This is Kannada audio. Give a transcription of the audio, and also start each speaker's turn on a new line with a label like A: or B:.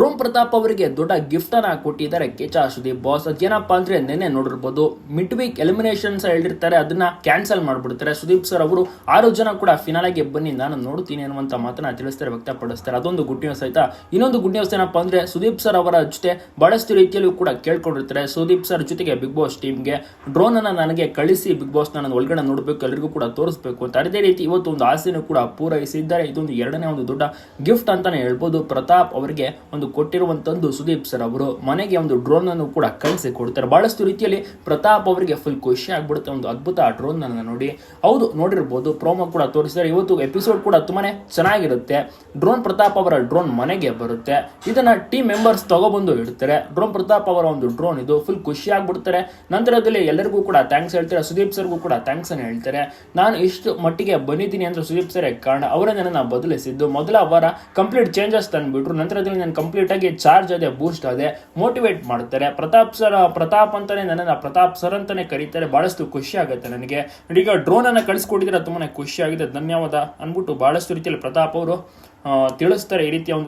A: ಡ್ರೋನ್ ಪ್ರತಾಪ್ ಅವರಿಗೆ ದೊಡ್ಡ ಗಿಫ್ಟ್ ಅನ್ನ ಕೊಟ್ಟಿದ್ದಾರೆ. ಕೆಚಾ ಸುದೀಪ್ ಬಾಸ್ ಅದೇನಪ್ಪ ಅಂದ್ರೆ ನಿನ್ನೆ ನೋಡಿರ್ಬೋದು ಮಿಡ್ ವೀಕ್ ಎಲಿಮಿನೇಷನ್ಸ್ ಹೇಳಿರ್ತಾರೆ ಅದನ್ನ ಕ್ಯಾನ್ಸಲ್ ಮಾಡ್ಬಿಡ್ತಾರೆ. ಸುದೀಪ್ ಸರ್ ಅವರು ಆರು ಜನ ಕೂಡ ಫಿನಾಲೆಗೆ ಬನ್ನಿ, ನಾನು ನೋಡ್ತೀನಿ ಅನ್ನುವಂತ ಮಾತನ್ನ ತಿಳಿಸ್ತಾರೆ, ವ್ಯಕ್ತಪಡಿಸ್ತಾರೆ. ಅದೊಂದು ಗುಡ್ ನ್ಯೂಸ್ ಆಯ್ತಾ? ಇನ್ನೊಂದು ಗುಡ್ ನ್ಯೂಸ್ ಏನಪ್ಪಾ ಅಂದ್ರೆ ಸುದೀಪ್ ಸರ್ ಅವರ ಜೊತೆ ಬಹಳಷ್ಟು ರೀತಿಯಲ್ಲೂ ಕೂಡ ಕೇಳ್ಕೊಂಡಿರ್ತಾರೆ. ಸುದೀಪ್ ಸರ್ ಜೊತೆಗೆ ಬಿಗ್ ಬಾಸ್ ಟೀಮ್ಗೆ ಡ್ರೋನ್ ಅನ್ನ ನನಗೆ ಕಳಿಸಿ ಬಿಗ್ ಬಾಸ್ ನಾನು ಒಳಗಡೆ ನೋಡಬೇಕು ಎಲ್ಲರಿಗೂ ಕೂಡ ತೋರಿಸಬೇಕು ಅಂತ. ಅದೇ ರೀತಿ ಇವತ್ತು ಒಂದು ಆಸೆನೂ ಕೂಡ ಪೂರೈಸಿದ್ದಾರೆ. ಇದೊಂದು ಎರಡನೇ ಒಂದು ದೊಡ್ಡ ಗಿಫ್ಟ್ ಅಂತಾನೆ ಹೇಳ್ಬೋದು. ಪ್ರತಾಪ್ ಅವರಿಗೆ ಒಂದು ಕೊಟ್ಟಿರುವಂತದ್ದು ಸುದೀಪ್ ಸರ್ ಅವರು. ಮನೆಗೆ ಒಂದು ಡ್ರೋನ್ ಅನ್ನು ಕೂಡ ಕಳಿಸಿ ಕೊಡ್ತಾರೆ. ಬಹಳಷ್ಟು ರೀತಿಯಲ್ಲಿ ಪ್ರತಾಪ್ ಅವರಿಗೆ ಫುಲ್ ಖುಷಿ ಆಗ್ಬಿಡುತ್ತೆ. ಒಂದು ಅದ್ಭುತ ಡ್ರೋನ್ ಅನ್ನು ನೋಡಿ. ಹೌದು, ನೋಡಿರ್ಬೋದು. ಪ್ರೋಮೋ ಕೂಡ ತೋರಿಸಿದ್ದಾರೆ. ಇವತ್ತು ಎಪಿಸೋಡ್ ಕೂಡ ತುಂಬಾನೇ ಚೆನ್ನಾಗಿರುತ್ತೆ. ಡ್ರೋನ್ ಪ್ರತಾಪ್ ಅವರ ಡ್ರೋನ್ ಮನೆಗೆ ಬರುತ್ತೆ. ಇದನ್ನ ಟೀಮ್ ಮೆಂಬರ್ಸ್ ತಗೊಬಂದು ಇಡ್ತಾರೆ. ಡ್ರೋನ್ ಪ್ರತಾಪ್ ಅವರ ಒಂದು ಡ್ರೋನ್ ಇದು ಫುಲ್ ಖುಷಿ ಆಗ್ಬಿಡ್ತಾರೆ. ನಂತರದಲ್ಲಿ ಎಲ್ಲರಿಗೂ ಕೂಡ ಥ್ಯಾಂಕ್ಸ್ ಹೇಳ್ತಾರೆ. ಸುದೀಪ್ ಸರ್ಗೂ ಕೂಡ ಥ್ಯಾಂಕ್ಸ್ ಅನ್ನು ಹೇಳ್ತಾರೆ. ನಾನು ಇಷ್ಟು ಮಟ್ಟಿಗೆ ಬಂದಿದ್ದೀನಿ ಅಂದ್ರೆ ಸುದೀಪ್ ಸರ್ ಕಾರಣ. ಅವರೇ ನನ್ನ ಬದಲಿಸಿದ್ದು. ಮೊದಲ ವಾರ ಕಂಪ್ಲೀಟ್ ಚೇಂಜಸ್ ತಂದ್ಬಿಟ್ರು. ನಂತರದಲ್ಲಿ ನಾನು ಕಂಪ್ಲೀಟ್ ಆಗಿ ಚಾರ್ಜ್ ಅದೇ ಬೂಸ್ಟ್ ಅದೇ ಮೋಟಿವೇಟ್ ಮಾಡ್ತಾರೆ ಪ್ರತಾಪ್ ಸರ್, ಪ್ರತಾಪ್ ಅಂತಾನೆ ನನ್ನನ್ನು ಪ್ರತಾಪ್ ಸರ್ ಅಂತಾನೆ ಕರೀತಾರೆ. ಬಹಳಷ್ಟು ಖುಷಿ ಆಗುತ್ತೆ ನನಗೆ. ಈಗ ಡ್ರೋನ್ ಅನ್ನ ಕಳಿಸ್ಕೊಟ್ಟಿದ್ರೆ ತುಂಬಾನೇ ಖುಷಿ ಆಗಿದೆ ಧನ್ಯವಾದ ಅಂದ್ಬಿಟ್ಟು ಬಹಳಷ್ಟು ರೀತಿಯಲ್ಲಿ ಪ್ರತಾಪ್ ಅವರು ತಿಳಿಸ್ತಾರೆ ಈ ರೀತಿಯ ಒಂದು